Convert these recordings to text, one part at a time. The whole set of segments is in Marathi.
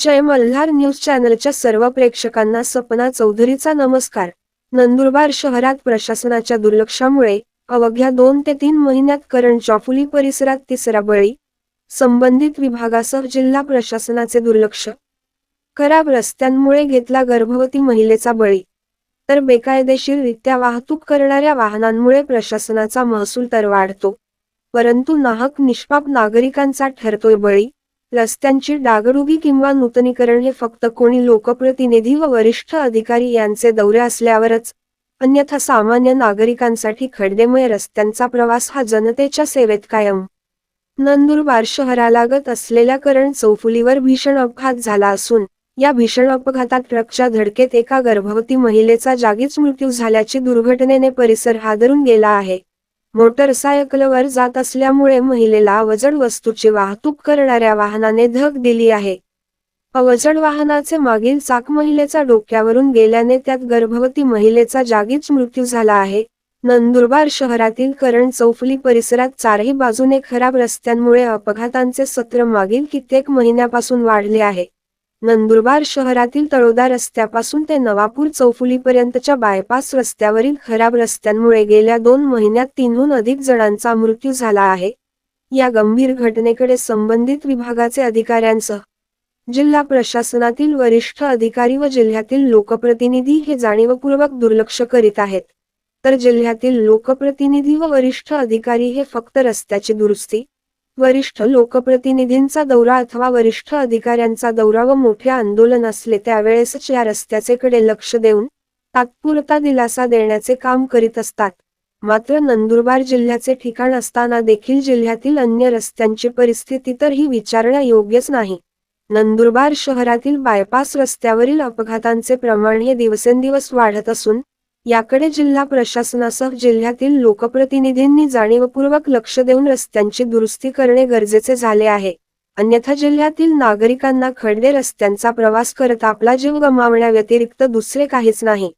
जय मल्हार न्यूज चॅनलच्या सर्व प्रेक्षकांना सपना चौधरीचा नमस्कार. नंदुरबार शहरात प्रशासनाच्या दुर्लक्षामुळे अवघ्या दोन ते तीन महिन्यात करण चॉफुली परिसरात तिसरा बळी संबंधित विभागासह जिल्हा प्रशासनाचे दुर्लक्ष. खराब रस्त्यांमुळे घेतला गर्भवती महिलेचा बळी. तर बेकायदेशीररित्या वाहतूक करणाऱ्या वाहनांमुळे प्रशासनाचा महसूल तर वाढतो. परंतु नाहक निष्पाप नागरिकांचा ठरतोय बळी. रस्त्यांची डागडुगी किंवा नूतनीकरण हे फक्त कोणी लोकप्रतिनिधी व वरिष्ठ अधिकारी यांचे दौरे असल्यावरच अन्यथा सामान्य नागरिकांसाठी खड्डेमुळे रस्त्यांचा प्रवास हा जनतेच्या सेवेत कायम. नंदुरबार शहरालागत असलेल्या करण चौफुलीवर भीषण अपघात झाला असून या भीषण अपघातात ट्रकच्या धडकेत एका गर्भवती महिलेचा जागीच मृत्यू झाल्याची दुर्घटनेने परिसर हादरून गेला आहे. मोटरसायकलवर जात असल्यामुळे महिलेला अवजड वस्तूची वाहतूक करणाऱ्या वाहनाने धक दिली आहे. अवजड वाहनाचे मागील चाक महिलेचा डोक्यावरून गेल्याने त्यात गर्भवती महिलेचा जागीच मृत्यू झाला आहे. नंदुरबार शहरातील करण चौफली परिसरात चारही बाजूने खराब रस्त्यांमुळे अपघातांचे सत्र मागील कित्येक महिन्यापासून वाढले आहे. नंदुरबार शहरातील तळोदा रस्त्यापासून ते नवापूर चौफुलीपर्यंतच्या बायपास रस्त्यावरील खराब रस्त्यांमुळे गेल्या दोन महिन्यात तीनहून अधिक जणांचा मृत्यू झाला आहे. या गंभीर घटनेकडे संबंधित विभागाचे अधिकाऱ्यांसह जिल्हा प्रशासनातील वरिष्ठ अधिकारी व जिल्ह्यातील लोकप्रतिनिधी हे जाणीवपूर्वक दुर्लक्ष करीत आहेत. तर जिल्ह्यातील लोकप्रतिनिधी व वरिष्ठ अधिकारी हे फक्त रस्त्याची दुरुस्ती वरिष्ठ लोकप्रतिनिधींचा दौरा अथवा वरिष्ठ अधिकाऱ्यांचा दौरा व मोठे आंदोलन असले त्यावेळेसच या रस्त्याचे कडे लक्ष देऊन तात्पुरता दिलासा देण्याचे काम करीत असतात. मात्र नंदुरबार जिल्ह्याचे ठिकाण असताना देखील जिल्ह्यातील अन्य रस्त्यांची परिस्थिती तर ही विचारणा योग्यच नाही. नंदुरबार शहरातील बायपास रस्त्यावरील अपघातांचे प्रमाण हे दिवसेंदिवस वाढत असून याकडे जिल्हा प्रशासनासह जिल्ह्यातील लोकप्रतिनिधींनी जाणीवपूर्वक लक्ष देऊन रस्त्यांची दुरुस्ती करणे गरजेचे झाले आहे. अन्यथा जिल्ह्यातील नागरिकांना खडले रस्त्यांचा प्रवास करत आपला जीव गमावण्याव्यतिरिक्त दुसरे काहीच नाही.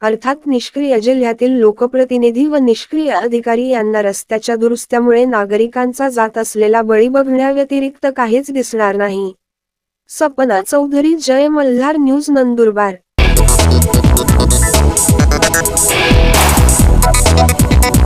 अर्थात निष्क्रिय जिल्ह्यातील लोकप्रतिनिधी व निष्क्रिय अधिकारी यांना रस्त्याच्या दुरुस्त्यामुळे नागरिकांचा जात असलेला बळी बघण्याव्यतिरिक्त काहीच दिसणार नाही. सपना चौधरी जय मल्हार न्यूज नंदुरबार. Thank